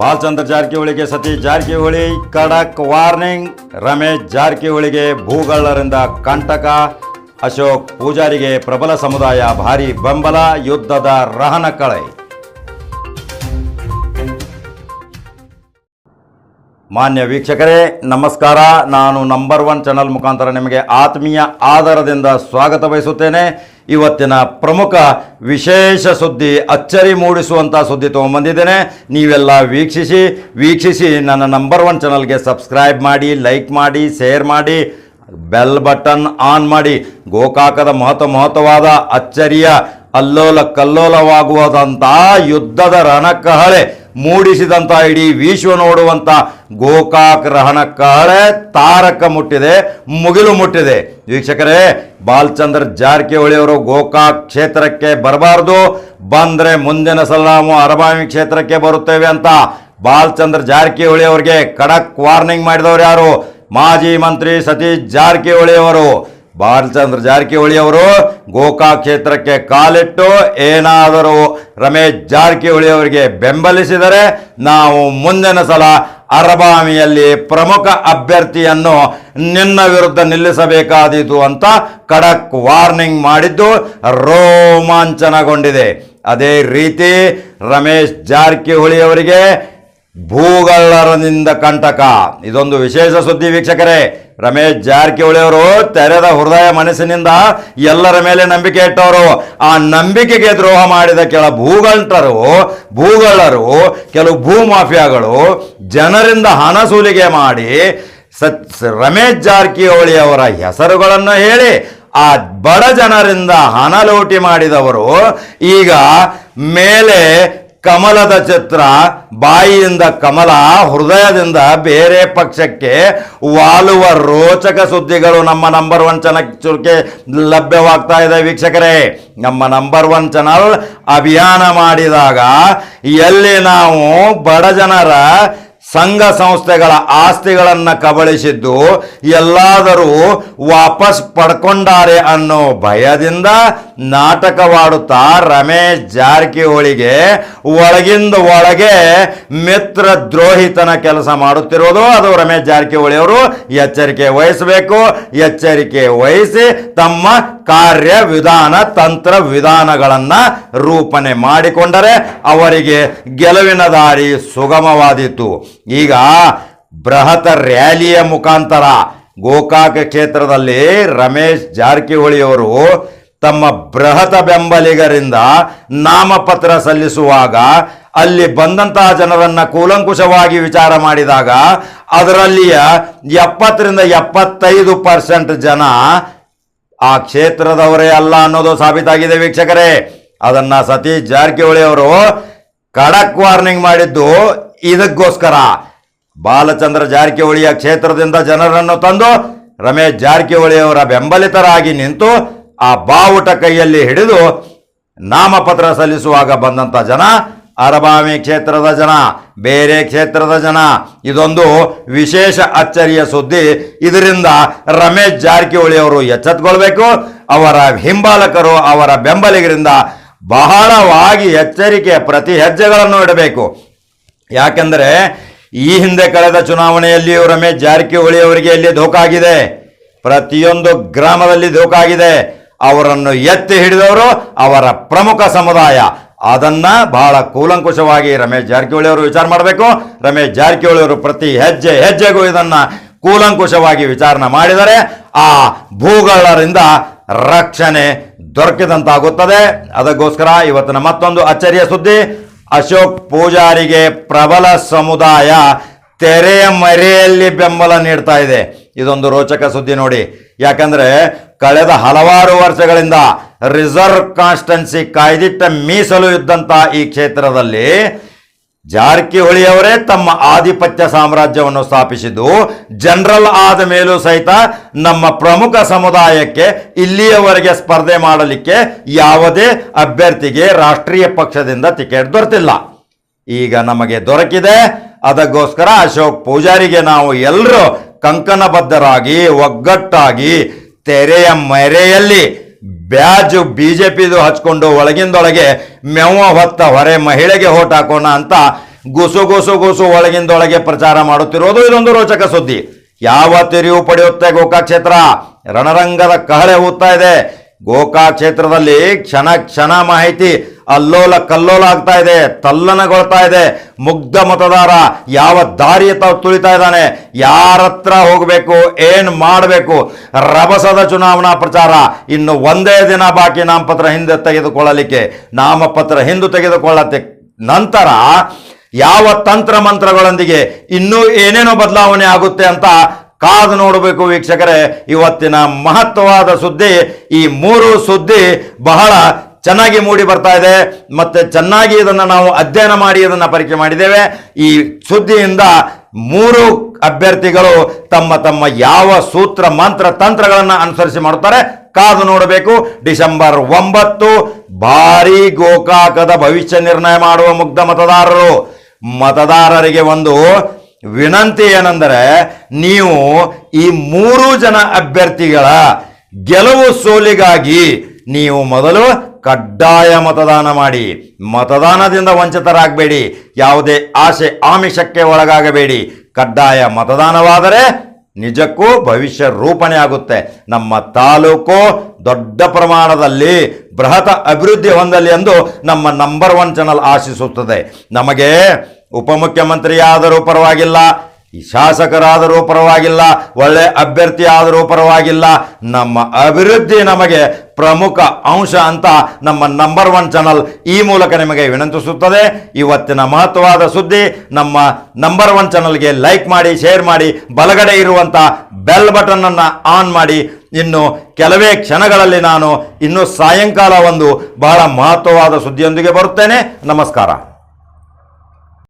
ಬಾಲಚಂದ್ರ ಜಾರಕಿಹೊಳಿಗೆ ಸತೀಶ್ ಜಾರಕಿಹೊಳಿ ಖಡಕ್ ವಾರ್ನಿಂಗ್, ರಮೇಶ್ ಜಾರಕಿಹೊಳಿಗೆ ಭೂಗಳ್ಳರಿಂದ ಕಂಟಕ, ಅಶೋಕ್ ಪೂಜಾರಿಗೆ ಪ್ರಬಲ ಸಮುದಾಯ ಭಾರಿ ಬೆಂಬಲ ಯುದ್ಧದ ರಹನ ಕಳೆ. ಮಾನ್ಯ ವೀಕ್ಷಕರೇ, ನಮಸ್ಕಾರ. ನಾನು ನಂಬರ್ ಒನ್ ಚಾನಲ್ ಮುಖಾಂತರ ನಿಮಗೆ ಆತ್ಮೀಯ ಆಧಾರದಿಂದ ಸ್ವಾಗತ ಬಯಸುತ್ತೇನೆ. ಇವತ್ತಿನ ಪ್ರಮುಖ ವಿಶೇಷ ಸುದ್ದಿ, ಅಚ್ಚರಿ ಮೂಡಿಸುವಂಥ ಸುದ್ದಿ ತೊಗೊಂಬಂದಿದ್ದೇನೆ. ನೀವೆಲ್ಲ ವೀಕ್ಷಿಸಿ ವೀಕ್ಷಿಸಿ ನನ್ನ ನಂಬರ್ ಒನ್ ಚಾನಲ್ಗೆ ಸಬ್ಸ್ಕ್ರೈಬ್ ಮಾಡಿ ಲೈಕ್ ಮಾಡಿ ಶೇರ್ ಮಾಡಿ ಬೆಲ್ ಬಟನ್ ಆನ್ ಮಾಡಿ. ಗೋಕಾಕದ ಮಹತ್ವ ಮಹತ್ವವಾದ ಅಚ್ಚರಿಯ ಅಲ್ಲೋಲ ಕಲ್ಲೋಲವಾಗುವುದಂಥ ಯುದ್ಧದ ರಣಕಹಳೆ. ಮೂಡಿಸಿದಂಥ ಇಡೀ ವಿಶ್ವ ನೋಡುವಂಥ ಗೋಕಾಕ್ ರಹಣಕ್ಕಾಳೆ ತಾರಕ ಮುಟ್ಟಿದೆ, ಮುಗಿಲು ಮುಟ್ಟಿದೆ. ವೀಕ್ಷಕರೇ, ಬಾಲಚಂದ್ರ ಜಾರಕಿಹೊಳಿ ಅವರು ಗೋಕಾಕ್ ಕ್ಷೇತ್ರಕ್ಕೆ ಬರಬಾರ್ದು. ಬಂದ್ರೆ ಮುಂದಿನ ಸಲ ನಾವು ಅರಬಾವಿ ಕ್ಷೇತ್ರಕ್ಕೆ ಬರುತ್ತೇವೆ ಅಂತ ಬಾಲಚಂದ್ರ ಜಾರಕಿಹೊಳಿ ಅವರಿಗೆ ಖಡಕ್ ವಾರ್ನಿಂಗ್ ಮಾಡಿದವರು ಯಾರು? ಮಾಜಿ ಮಂತ್ರಿ ಸತೀಶ್ ಜಾರಕಿಹೊಳಿ ಅವರು ಬಾಲಚಂದ್ರ ಜಾರಕಿಹೊಳಿ ಅವರು ಗೋಕಾಕ್ ಕ್ಷೇತ್ರಕ್ಕೆ ಕಾಲಿಟ್ಟು ಏನಾದರೂ ರಮೇಶ್ ಜಾರಕಿಹೊಳಿ ಅವರಿಗೆ ಬೆಂಬಲಿಸಿದರೆ ನಾವು ಮುಂದಿನ ಸಲ ಅರಬಾಮಿಯಲ್ಲಿ ಪ್ರಮುಖ ಅಭ್ಯರ್ಥಿಯನ್ನು ನಿನ್ನ ವಿರುದ್ಧ ನಿಲ್ಲಿಸಬೇಕಾದೀತು ಅಂತ ಖಡಕ್ ವಾರ್ನಿಂಗ್ ಮಾಡಿದ್ದು ರೋಮಾಂಚನಗೊಂಡಿದೆ. ಅದೇ ರೀತಿ ರಮೇಶ್ ಜಾರಕಿಹೊಳಿ ಅವರಿಗೆ ಭೂಗಳ್ಳರನಿಂದ ಕಂಟಕ. ಇದೊಂದು ವಿಶೇಷ ಸುದ್ದಿ ವೀಕ್ಷಕರೇ. ರಮೇಶ್ ಜಾರಕಿಹೊಳಿ ಅವರು ತೆರೆದ ಹೃದಯ ಮನಸ್ಸಿನಿಂದ ಎಲ್ಲರ ಮೇಲೆ ನಂಬಿಕೆ ಇಟ್ಟವರು. ಆ ನಂಬಿಕೆಗೆ ದ್ರೋಹ ಮಾಡಿದ ಕೆಲ ಭೂಗಂಟರು, ಭೂಗಳ್ಳರು, ಕೆಲವು ಭೂ ಮಾಫಿಯಾಗಳು ಜನರಿಂದ ಹಣ ಸೂಲಿಗೆ ಮಾಡಿ ಸತ್ ರಮೇಶ್ ಜಾರಕಿಹೊಳಿ ಅವರ ಹೆಸರುಗಳನ್ನು ಹೇಳಿ ಆ ಬಡ ಜನರಿಂದ ಹಣ ಲೂಟಿ ಮಾಡಿದವರು. ಈಗ ಮೇಲೆ ಕಮಲದ ಚಿತ್ರ ಬಾಯಿಯಿಂದ ಕಮಲ, ಹೃದಯದಿಂದ ಬೇರೆ ಪಕ್ಷಕ್ಕೆ ವಾಲುವ ರೋಚಕ ಸುದ್ದಿಗಳು ನಮ್ಮ ನಂಬರ್ ಒನ್ ಚುರುಕೆ ಲಭ್ಯವಾಗ್ತಾ ಇದೆ ವೀಕ್ಷಕರೇ. ನಮ್ಮ ನಂಬರ್ ಒನ್ ಚಾನಲ್ ಅಭಿಯಾನ ಮಾಡಿದಾಗ ಎಲ್ಲಿ ನಾವು ಬಡ ಜನರ ಸಂಘ ಸಂಸ್ಥೆಗಳ ಆಸ್ತಿಗಳನ್ನು ಕಬಳಿಸಿದ್ದು ಎಲ್ಲಾದರೂ ವಾಪಸ್ ಪಡ್ಕೊಂಡಾರೆ ಅನ್ನೋ ಭಯದಿಂದ ನಾಟಕವಾಡುತ್ತಾ ರಮೇಶ್ ಜಾರಕಿಹೊಳಿಗೆ ಒಳಗಿಂದ ಒಳಗೆ ಮಿತ್ರ ದ್ರೋಹಿತನ ಕೆಲಸ ಮಾಡುತ್ತಿರುವುದು. ಅದು ರಮೇಶ್ ಜಾರಕಿಹೊಳಿ ಅವರು ಎಚ್ಚರಿಕೆ ವಹಿಸಬೇಕು. ಎಚ್ಚರಿಕೆ ವಹಿಸಿ ತಮ್ಮ ಕಾರ್ಯ ವಿಧಾನ ತಂತ್ರ ವಿಧಾನಗಳನ್ನು ರೂಪಣೆ ಮಾಡಿಕೊಂಡರೆ ಅವರಿಗೆ ಗೆಲುವಿನ ದಾರಿ ಸುಗಮವಾದಿತ್ತು ಈಗ ಬೃಹತ್ ರ್ಯಾಲಿಯ ಮುಖಾಂತರ ಗೋಕಾಕ ಕ್ಷೇತ್ರದಲ್ಲಿ ರಮೇಶ್ ಜಾರಕಿಹೊಳಿ ಅವರು ತಮ್ಮ ಬೃಹತ ಬೆಂಬಲಿಗರಿಂದ ನಾಮಪತ್ರ ಸಲ್ಲಿಸುವಾಗ ಅಲ್ಲಿ ಬಂದಂತಹ ಜನರನ್ನು ಕೂಲಂಕುಷವಾಗಿ ವಿಚಾರ ಮಾಡಿದಾಗ ಅದರಲ್ಲಿಯ ಎಪ್ಪತ್ತರಿಂದ ಎಪ್ಪತ್ತೈದು ಪರ್ಸೆಂಟ್ ಜನ ಆ ಕ್ಷೇತ್ರದವರೇ ಅಲ್ಲ ಅನ್ನೋದು ಸಾಬೀತಾಗಿದೆ ವೀಕ್ಷಕರೇ. ಅದನ್ನ ಸತೀಶ್ ಜಾರಕಿಹೊಳಿ ಅವರು ಖಡಕ್ ವಾರ್ನಿಂಗ್ ಮಾಡಿದ್ದು ಇದಕ್ಕೋಸ್ಕರ. ಬಾಲಚಂದ್ರ ಜಾರಕಿಹೊಳಿಯ ಕ್ಷೇತ್ರದಿಂದ ಜನರನ್ನು ತಂದು ರಮೇಶ್ ಜಾರಕಿಹೊಳಿ ಅವರ ಬೆಂಬಲಿತರಾಗಿ ನಿಂತು ಆ ಬಾವುಟ ಕೈಯಲ್ಲಿ ಹಿಡಿದು ನಾಮಪತ್ರ ಸಲ್ಲಿಸುವಾಗ ಬಂದಂತ ಜನ ಅರಬಾವಿ ಕ್ಷೇತ್ರದ ಜನ, ಬೇರೆ ಕ್ಷೇತ್ರದ ಜನ, ಇದೊಂದು ವಿಶೇಷ ಅಚ್ಚರಿಯ ಸುದ್ದಿ. ಇದರಿಂದ ರಮೇಶ್ ಜಾರಕಿಹೊಳಿ ಅವರು ಎಚ್ಚೆತ್ಕೊಳ್ಬೇಕು. ಅವರ ಹಿಂಬಾಲಕರು ಅವರ ಬೆಂಬಲಿಗರಿಂದ ಬಹಳವಾಗಿ ಎಚ್ಚರಿಕೆ ಪ್ರತಿ ಹೆಜ್ಜೆಗಳನ್ನು ಇಡಬೇಕು. ಯಾಕೆಂದರೆ, ಈ ಹಿಂದೆ ಕಳೆದ ಚುನಾವಣೆಯಲ್ಲಿಯೂ ರಮೇಶ್ ಜಾರಕಿಹೊಳಿ ಅವರಿಗೆ ಇಲ್ಲಿ ಧೋಕಾಗಿದೆ. ಪ್ರತಿಯೊಂದು ಗ್ರಾಮದಲ್ಲಿ ಧೋಕಾಗಿದೆ. ಅವರನ್ನು ಎತ್ತಿ ಹಿಡಿದವರು ಅವರ ಪ್ರಮುಖ ಸಮುದಾಯ. ಅದನ್ನ ಬಹಳ ಕೂಲಂಕುಷವಾಗಿ ರಮೇಶ್ ಜಾರಕಿಹೊಳಿ ಅವರು ವಿಚಾರ ಮಾಡಬೇಕು. ರಮೇಶ್ ಜಾರಕಿಹೊಳಿ ಅವರು ಪ್ರತಿ ಹೆಜ್ಜೆ ಹೆಜ್ಜೆಗೂ ಇದನ್ನ ಕೂಲಂಕುಷವಾಗಿ ವಿಚಾರಣೆ ಮಾಡಿದರೆ ಆ ಭೂಗಳರಿಂದ ರಕ್ಷಣೆ ದೊರಕಿದಂತಾಗುತ್ತದೆ. ಅದಕ್ಕೋಸ್ಕರ ಇವತ್ತಿನ ಮತ್ತೊಂದು ಅಚ್ಚರಿಯ ಸುದ್ದಿ, ಅಶೋಕ್ ಪೂಜಾರಿಗೆ ಪ್ರಬಲ ಸಮುದಾಯ ತೆರೆಯ ಮರೆಯಲ್ಲಿ ಬೆಂಬಲ ನೀಡ್ತಾ ಇದೆ. ಇದೊಂದು ರೋಚಕ ಸುದ್ದಿ ನೋಡಿ. ಯಾಕಂದ್ರೆ ಕಳೆದ ಹಲವಾರು ವರ್ಷಗಳಿಂದ ರಿಸರ್ವ್ ಕಾನ್ಸ್ಟೆನ್ಸಿ ಕಾಯ್ದಿಟ್ಟ ಮೀಸಲು ಇದ್ದಂತಹ ಈ ಕ್ಷೇತ್ರದಲ್ಲಿ ಜಾರಕಿಹೊಳಿ ಅವರೇ ತಮ್ಮ ಆಧಿಪತ್ಯ ಸಾಮ್ರಾಜ್ಯವನ್ನು ಸ್ಥಾಪಿಸಿದ್ದು, ಜನರಲ್ ಆದ ಮೇಲೂ ಸಹಿತ ನಮ್ಮ ಪ್ರಮುಖ ಸಮುದಾಯಕ್ಕೆ ಇಲ್ಲಿಯವರೆಗೆ ಸ್ಪರ್ಧೆ ಮಾಡಲಿಕ್ಕೆ ಯಾವುದೇ ಅಭ್ಯರ್ಥಿಗೆ ರಾಷ್ಟ್ರೀಯ ಪಕ್ಷದಿಂದ ಟಿಕೆಟ್ ದೊರೆತಿಲ್ಲ. ಈಗ ನಮಗೆ ದೊರಕಿದೆ. ಅದಕ್ಕೋಸ್ಕರ ಅಶೋಕ್ ಪೂಜಾರಿಗೆ ನಾವು ಎಲ್ಲರೂ ಕಂಕಣಬದ್ಧರಾಗಿ, ಒಗ್ಗಟ್ಟಾಗಿ, ತೆರೆಯ ಮರೆಯಲ್ಲಿ ಬ್ಯಾಜು ಬಿಜೆಪಿದು ಹಚ್ಕೊಂಡು ಒಳಗಿಂದೊಳಗೆ ಮೆವ್ವ ಹೊತ್ತ ಹೊರೆ ಮಹಿಳೆಗೆ ಹೋಟ್ ಹಾಕೋಣ ಅಂತ ಗುಸು ಗುಸು ಗುಸು ಒಳಗಿಂದೊಳಗೆ ಪ್ರಚಾರ ಮಾಡುತ್ತಿರುವುದು ಇದೊಂದು ರೋಚಕ ಸುದ್ದಿ. ಯಾವ ತಿರಿವು ಪಡೆಯುತ್ತೆ ಗೋಕಾ ಕ್ಷೇತ್ರ ರಣರಂಗದ ಕಹಳೆ ಹೋಗ್ತಾ ಇದೆ. ಗೋಕಾ ಕ್ಷೇತ್ರದಲ್ಲಿ ಕ್ಷಣ ಕ್ಷಣ ಮಾಹಿತಿ ಅಲ್ಲೋಲ ಕಲ್ಲೋಲ ಆಗ್ತಾ ಇದೆ, ತಲ್ಲನಗೊಳ್ತಾ ಇದೆ. ಮುಗ್ಧ ಮತದಾರ, ಯಾವ ದಾರಿ ತಾವು ತುಳಿತಾ ಇದ್ದಾನೆ? ಯಾರತ್ರ ಹೋಗಬೇಕು, ಏನ್ ಮಾಡಬೇಕು? ರಭಸದ ಚುನಾವಣಾ ಪ್ರಚಾರ ಇನ್ನು ಒಂದೇ ದಿನ ಬಾಕಿ ನಾಮಪತ್ರ ಹಿಂದೆ ತೆಗೆದುಕೊಳ್ಳಲಿಕ್ಕೆ. ನಾಮಪತ್ರ ಹಿಂದೆ ತೆಗೆದುಕೊಳ್ಳತ್ತೆ. ನಂತರ ಯಾವ ತಂತ್ರ ಮಂತ್ರಗಳೊಂದಿಗೆ ಇನ್ನೂ ಏನೇನೋ ಬದಲಾವಣೆ ಆಗುತ್ತೆ ಅಂತ ಕಾದು ನೋಡಬೇಕು ವೀಕ್ಷಕರೇ. ಇವತ್ತಿನ ಮಹತ್ವವಾದ ಸುದ್ದಿ, ಈ ಮೂರು ಸುದ್ದಿ ಬಹಳ ಚೆನ್ನಾಗಿ ಮೂಡಿ ಬರ್ತಾ ಇದೆ. ಮತ್ತೆ ಚೆನ್ನಾಗಿ ಇದನ್ನು ನಾವು ಅಧ್ಯಯನ ಮಾಡಿ ಇದನ್ನು ಪರೀಕ್ಷೆ ಮಾಡಿದ್ದೇವೆ. ಈ ಸುದ್ದಿಯಿಂದ ಮೂರು ಅಭ್ಯರ್ಥಿಗಳು ತಮ್ಮ ತಮ್ಮ ಯಾವ ಸೂತ್ರ, ಮಂತ್ರ, ತಂತ್ರಗಳನ್ನು ಅನುಸರಿಸಿ ಮಾಡುತ್ತಾರೆ. ಕಾದು ನೋಡಬೇಕು. ಡಿಸೆಂಬರ್ ಒಂಬತ್ತು, ಭಾರಿ ಗೋಕಾಕದ ಭವಿಷ್ಯ ನಿರ್ಣಯ ಮಾಡುವ ಮುಗ್ಧ ಮತದಾರರು. ಮತದಾರರಿಗೆ ಒಂದು ವಿನಂತಿ ಏನೆಂದರೆ, ನೀವು ಈ ಮೂರು ಜನ ಅಭ್ಯರ್ಥಿಗಳ ಗೆಲುವು ಸೋಲಿಗಾಗಿ ನೀವು ಮೊದಲು ಕಡ್ಡಾಯ ಮತದಾನ ಮಾಡಿ. ಮತದಾನದಿಂದ ವಂಚಿತರಾಗಬೇಡಿ. ಯಾವುದೇ ಆಸೆ ಆಮಿಷಕ್ಕೆ ಒಳಗಾಗಬೇಡಿ. ಕಡ್ಡಾಯ ಮತದಾನವಾದರೆ ನಿಜಕ್ಕೂ ಭವಿಷ್ಯ ರೂಪಣೆ ಆಗುತ್ತೆ. ನಮ್ಮ ತಾಲೂಕು ದೊಡ್ಡ ಪ್ರಮಾಣದಲ್ಲಿ ಬೃಹತ್ ಅಭಿವೃದ್ಧಿ ಹೊಂದಲಿ ಎಂದು ನಮ್ಮ ನಂಬರ್ ಒನ್ ಚಾನಲ್ ಆಶಿಸುತ್ತದೆ. ನಮಗೆ ಉಪಮುಖ್ಯಮಂತ್ರಿಯಾದರೂ ಪರವಾಗಿಲ್ಲ. ಈ ಶಾಸಕರಾದರೂ ಪರವಾಗಿಲ್ಲ, ಒಳ್ಳೆ ಅಭ್ಯರ್ಥಿ ಆದರೂ ಪರವಾಗಿಲ್ಲ. ನಮ್ಮ ಅಭಿವೃದ್ಧಿ ನಮಗೆ ಪ್ರಮುಖ ಅಂಶ ಅಂತ ನಮ್ಮ ನಂಬರ್ ಒನ್ ಚಾನಲ್ ಈ ಮೂಲಕ ನಿಮಗೆ ವಿನಂತಿಸುತ್ತದೆ. ಇವತ್ತಿನ ಮಹತ್ವವಾದ ಸುದ್ದಿ, ನಮ್ಮ ನಂಬರ್ ಒನ್ ಚಾನಲ್ಗೆ ಲೈಕ್ ಮಾಡಿ ಶೇರ್ ಮಾಡಿ, ಬಲಗಡೆ ಇರುವಂಥ ಬೆಲ್ ಬಟನನ್ನು ಆನ್ ಮಾಡಿ. ಇನ್ನು ಕೆಲವೇ ಕ್ಷಣಗಳಲ್ಲಿ ನಾನು ಇನ್ನು ಸಾಯಂಕಾಲ ಒಂದು ಬಹಳ ಮಹತ್ವವಾದ ಸುದ್ದಿಯೊಂದಿಗೆ ಬರುತ್ತೇನೆ. ನಮಸ್ಕಾರ.